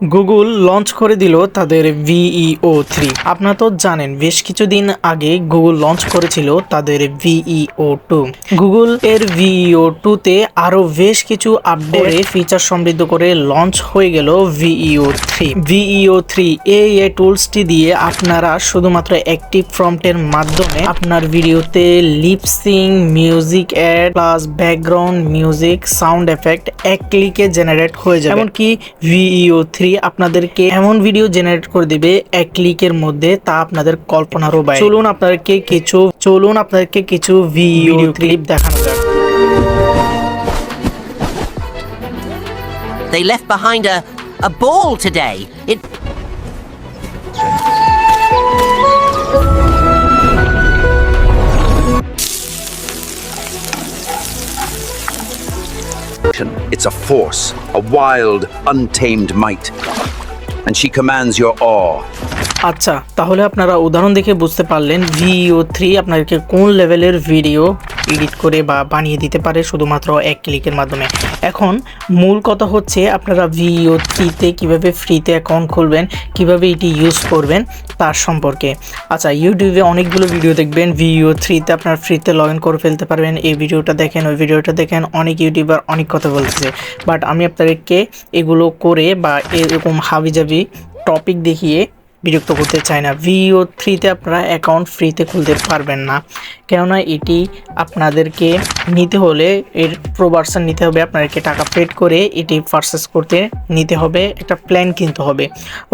Google launch করে দিল তাদের ভিইও থ্রি আপনারা তো জানেন বেশ কিছুদিন আগে গুগল লঞ্চ করেছিল তাদের ভিইও টু গুগল এর ভিইও টু তে আরও বেশ কিছু আপডেট ফিচার সমৃদ্ধ করে লঞ্চ হয়ে গেল ভিইও থ্রি ভিইও থ্রি এই এ টুলসটি দিয়ে আপনারা শুধুমাত্র একটি প্রম্পটের মাধ্যমে আপনার ভিডিওতে lip sync music add plus background music sound effect এক ক্লিকে জেনারেট হয়ে যাবে। এমনকি ভিইও থ্রি আপনাদেরকে এমন ভিডিও জেনারেট করে দিবে এক ক্লিকের মধ্যে তা আপনাদের কল্পনারও বাইরে। চলুন আপনাদেরকে কিছু চলুন আপনাদেরকে কিছু ভিডিও ক্লিপ দেখানো যাক। They left behind a, a ball today. It It's a force, a wild, untamed might. And she commands your awe. আচ্ছা তাহলে আপনারা উদাহরণ দেখে বুঝতে পারলেন ভিও থ্রি আপনাদেরকে কোন লেভেলের ভিডিও এডিট করে বা বানিয়ে দিতে পারে শুধুমাত্র এক ক্লিকের মাধ্যমে। এখন মূল কথা হচ্ছে আপনারা ভিও থ্রিতে কীভাবে ফ্রিতে অ্যাকাউন্ট খুলবেন, কীভাবে এটি ইউজ করবেন তার সম্পর্কে। আচ্ছা ইউটিউবে অনেকগুলো ভিডিও দেখবেন ভিও থ্রিতে আপনার ফ্রিতে লগ ইন করে ফেলতে পারবেন। এই ভিডিওটা দেখেন, ওই ভিডিওটা দেখেন, অনেক ইউটিউবার অনেক কথা বলতেছে। বাট আমি আপনাদেরকে এগুলো করে বা এরকম হাবিজাবি টপিক দেখিয়ে বিরক্ত করতে চাই না। ভিও থ্রিতে আপনারা অ্যাকাউন্ট ফ্রিতে খুলতে পারবেন না। কেননা এটি আপনাদেরকে নিতে হলে এর প্রো ভার্সন নিতে হবে, আপনাদেরকে টাকা পেড করে এটি পারচেস করতে নিতে হবে, একটা প্ল্যান কিনতে হবে।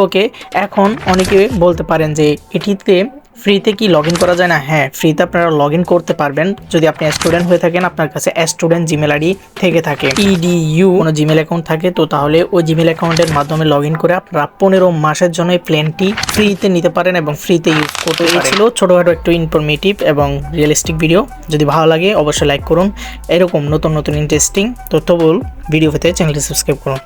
ওকে এখন অনেকে বলতে পারেন যে এটিতে ফ্রিতে কি লগ ইন করা যায় না? হ্যাঁ ফ্রিতে আপনারা লগ ইন করতে পারবেন। যদি আপনি স্টুডেন্ট হয়ে থাকেন আপনার কাছে স্টুডেন্ট জিমেল আইডি থেকে থাকে। ইডিইউ কোনো জিমেল অ্যাকাউন্ট থাকে তো তাহলে ওই জিমেল অ্যাকাউন্টের মাধ্যমে লগ ইন করে আপনারা পনেরো মাসের জন্য এই প্ল্যানটি ফ্রিতে নিতে পারেন এবং ফ্রিতে ইউজ করতে ছিল ছোটোখাটো একটু ইনফরমেটিভ এবং রিয়েলিস্টিক ভিডিও যদি ভালো লাগে অবশ্যই লাইক করুন। এরকম নতুন নতুন ইন্টারেস্টিং তথ্যবহুল ভিডিও পেতে চ্যানেলটি সাবস্ক্রাইব করুন।